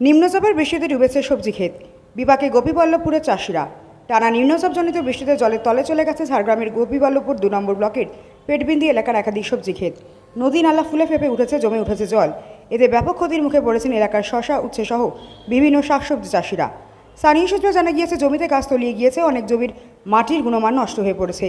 নিম্নচাপের বৃষ্টিতে ডুবেছে সবজি ক্ষেত। বিপাকে গোপীবল্লভপুরের চাষিরা। টানা নিম্নচাপজনিত বৃষ্টিতে জলের তলে চলে গেছে ঝাড়গ্রামের গোপীবল্লভপুর দু নম্বর ব্লকের পেটবিন্দি এলাকার একাধিক সবজি ক্ষেত। নদী নালা ফুলে ফেপে উঠেছে, জমে উঠেছে জল। এতে ব্যাপক ক্ষতির মুখে পড়েছেন এলাকার শশা উচ্ছে সহ বিভিন্ন শাকসবজি চাষিরা। স্থানীয় সূত্রে জানা গিয়েছে, জমিতে গাছ তলিয়ে গিয়েছে, অনেক জমির মাটির গুণমান নষ্ট হয়ে পড়েছে।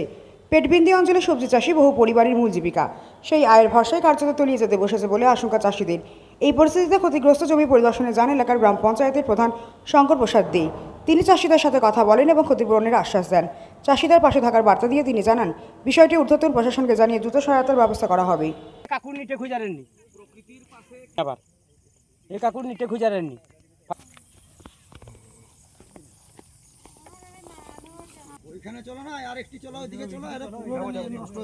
পেটবিন্দি অঞ্চলে সবজি চাষি বহু পরিবারের মূল জীবিকা। সেই আয়ের ভরসায় কার্যত তলিয়ে যেতে বসেছে বলে আশঙ্কা চাষিদের। এই পরিস্থিতিতে ক্ষতিগ্রস্ত জমি পরিদর্শনে যান এলাকার গ্রাম পঞ্চায়েতের প্রধান শঙ্কর প্রসাদ দে। তিনি চাষিদের সাথে কথা বলেন এবং ক্ষতিপূরণের আশ্বাস দেন। চাষিদের পাশে থাকার বার্তা দিয়ে তিনি জানান বিষয়টি ঊর্ধ্বতন প্রশাসনকে জানিয়ে দ্রুত সহায়তার ব্যবস্থা করা হবে। কাকুর নিটে খুঁজারেননি। আবার। এ কাকুর নিটে খুঁজারেননি। ওইখানে চলো না আর একটি চলো ওইদিকে চলো নষ্ট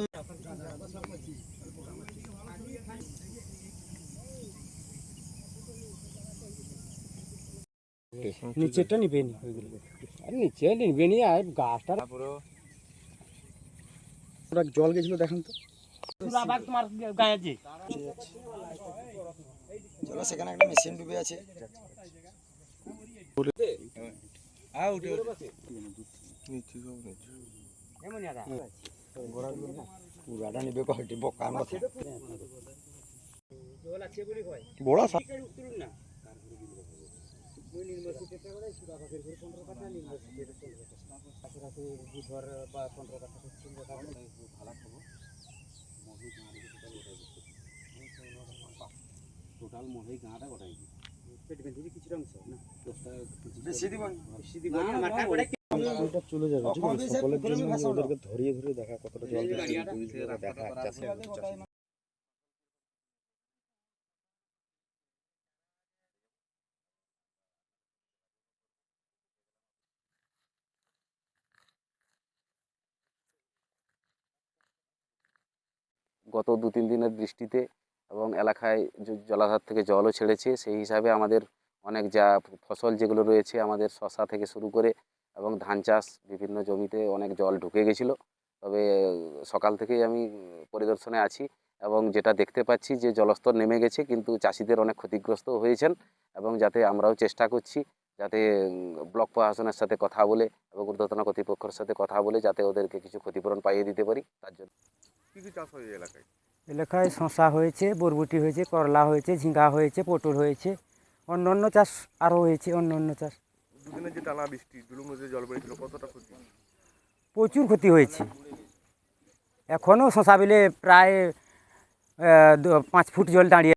নিচেরটা নিবে নি আর নিচে নিবে নি আর গাছটা ওরা জল গেছিল দেখেন তো। তোমার গায়ে যে চলো সেখানে একটা মেশিন ডুবে আছে। পুরাটা নিবে বোকার মতো। বড় পাখির ঘর পনেরো কাঠা বুধবার বা পনেরো কাঠা ভালো খাব টোটাল মহিলা গাঁটা গোটাই পেট বেঁধে কিছুটা অংশ না দশটা বেশি দিব বেশি দিব না মাথা গোটাই চলে যাবে ঠিক আছে? সকলের জন্য ওদেরকে ধরিয়ে ধরিয়ে দেখা কতটা জল দিচ্ছে। দেখা গত দু তিন দিনের বৃষ্টিতে এবং এলাকায় জলাধার থেকে জলও ছেড়েছে, সেই হিসাবে আমাদের অনেক যা ফসল যেগুলো রয়েছে আমাদের শশা থেকে শুরু করে এবং ধান চাষ বিভিন্ন জমিতে অনেক জল ঢুকে গেছিল। তবে সকাল থেকেই আমি পরিদর্শনে আছি এবং যেটা দেখতে পাচ্ছি যে জলস্তর নেমে গেছে, কিন্তু চাষিদের অনেক ক্ষতিগ্রস্ত হয়েছেন এবং যাতে আমরাও চেষ্টা করছি যাতে ব্লক প্রশাসনের সাথে কথা বলে এবং ঊর্ধ্বতন কর্তৃপক্ষের সাথে কথা বলে যাতে ওদেরকে কিছু ক্ষতিপূরণ পাইয়ে দিতে পারি, তার জন্য। কি কি চাষ হয় এলাকায়? এলাকায় শশা হয়েছে বরবটি হয়েছে করলা হয়েছে ঝিঙ্গা হয়েছে পটল হয়েছে অন্য অন্য চাষ আরও হয়েছে অন্য অন্য চাষ। দুদিনের যে টানা বৃষ্টি জুলুম নদীতে জল বেড়েছিল কতটা ক্ষতি? প্রচুর ক্ষতি হয়েছে। এখনও শশা বিলে প্রায় পাঁচ ফুট জল দাঁড়িয়ে